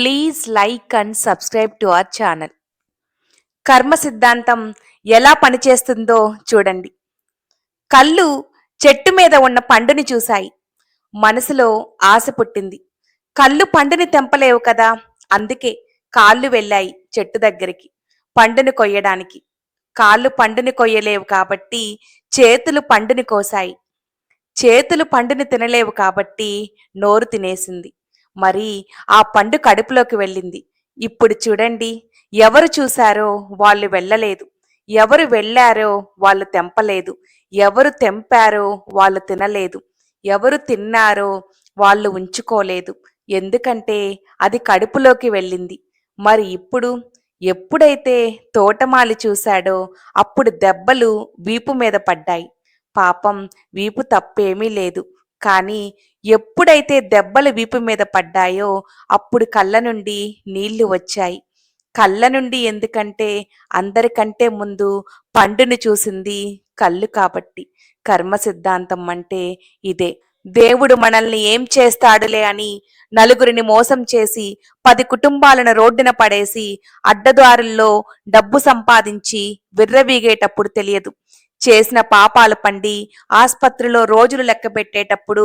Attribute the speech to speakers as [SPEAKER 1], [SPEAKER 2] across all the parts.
[SPEAKER 1] Please like and subscribe to our channel కర్మ సిద్ధాంతం ఎలా పనిచేస్తుందో చూడండి. కళ్ళు చెట్టు మీద ఉన్న పండుని చూశాయి. మనసులో ఆశ పుట్టింది. కళ్ళు పండుని తెంపలేవు కదా? అందుకే కాళ్ళు వెళ్ళాయి చెట్టు దగ్గరికి పండుని కొయ్యడానికి. కాళ్ళు పండుని కొయ్యలేవు కాబట్టి చేతులు పండుని కోసాయి చేతులు పండుని తినలేవు కాబట్టి నోరు తినేసింది. మరి ఆ పండు కడుపులోకి వెళ్ళింది. ఇప్పుడు చూడండి ఎవరు చూశారో వాళ్ళు వెళ్ళలేదు. ఎవరు వెళ్ళారో వాళ్ళు తెంపలేదు. ఎవరు తెంపారో వాళ్ళు తినలేదు. ఎవరు తిన్నారో వాళ్ళు ఉంచుకోలేదు. ఎందుకంటే అది కడుపులోకి వెళ్ళింది. మరి ఇప్పుడు ఎప్పుడైతే తోటమాలి చూశాడో అప్పుడు దెబ్బలు వీపు మీద పడ్డాయి. పాపం వీపు తప్పేమీ లేదు. కానీ ఎప్పుడైతే దెబ్బలు వీపు మీద పడ్డాయో అప్పుడు కళ్ళ నుండి నీళ్ళు వచ్చాయి. కళ్ళ నుండి ఎందుకంటే అందరికంటే ముందు పండుని చూసింది కళ్ళు కాబట్టి. కర్మ సిద్ధాంతం అంటే ఇదే. దేవుడు మనల్ని ఏం చేస్తాడులే అని నలుగురిని మోసం చేసి పది కుటుంబాలను రోడ్డున పడేసి అడ్డదారుల్లో డబ్బు సంపాదించి విర్రవీగేటప్పుడు తెలియదు. చేసిన పాపాలు పండి ఆసుపత్రిలో రోజులు లెక్క పెట్టేటప్పుడు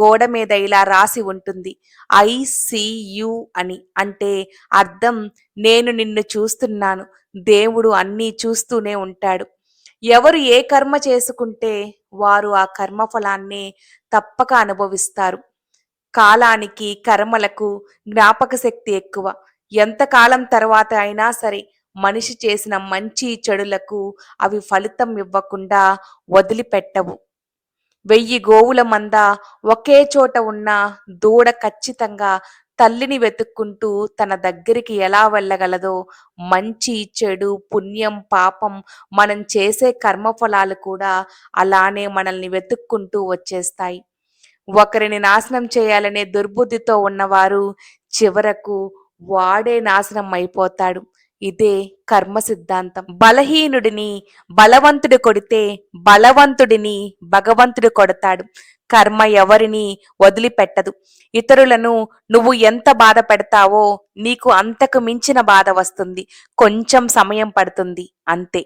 [SPEAKER 1] గోడ మీద ఇలా రాసి ఉంటుంది. ఐసియు అని. అంటే అర్థం నేను నిన్ను చూస్తున్నాను. దేవుడు అన్నీ చూస్తూనే ఉంటాడు. ఎవరు ఏ కర్మ చేసుకుంటే వారు ఆ కర్మ ఫలాన్ని తప్పక అనుభవిస్తారు. కాలానికి కర్మలకు జ్ఞాపక శక్తి ఎక్కువ. ఎంతకాలం తర్వాత అయినా సరే మనిషి చేసిన మంచి చెడులకు అవి ఫలితం ఇవ్వకుండా వదిలిపెట్టవు. వెయ్యి గోవుల మంద ఒకే చోట ఉన్న దూడ ఖచ్చితంగా తల్లిని వెతుక్కుంటూ తన దగ్గరికి ఎలా వెళ్ళగలదో మంచి చెడు పుణ్యం పాపం మనం చేసే కర్మఫలాలు కూడా అలానే మనల్ని వెతుక్కుంటూ వచ్చేస్తాయి. ఒకరిని నాశనం చేయాలనే దుర్బుద్ధితో ఉన్నవారు చివరకు వాడే నాశనం అయిపోతాడు. ఇదే కర్మ సిద్ధాంతం. బలహీనుడిని బలవంతుడు కొడితే బలవంతుడిని భగవంతుడు కొడతాడు. కర్మ ఎవరిని వదిలిపెట్టదు. ఇతరులను నువ్వు ఎంత బాధ పెడతావో నీకు అంతకు మించిన బాధ వస్తుంది. కొంచెం సమయం పడుతుంది. అంతే.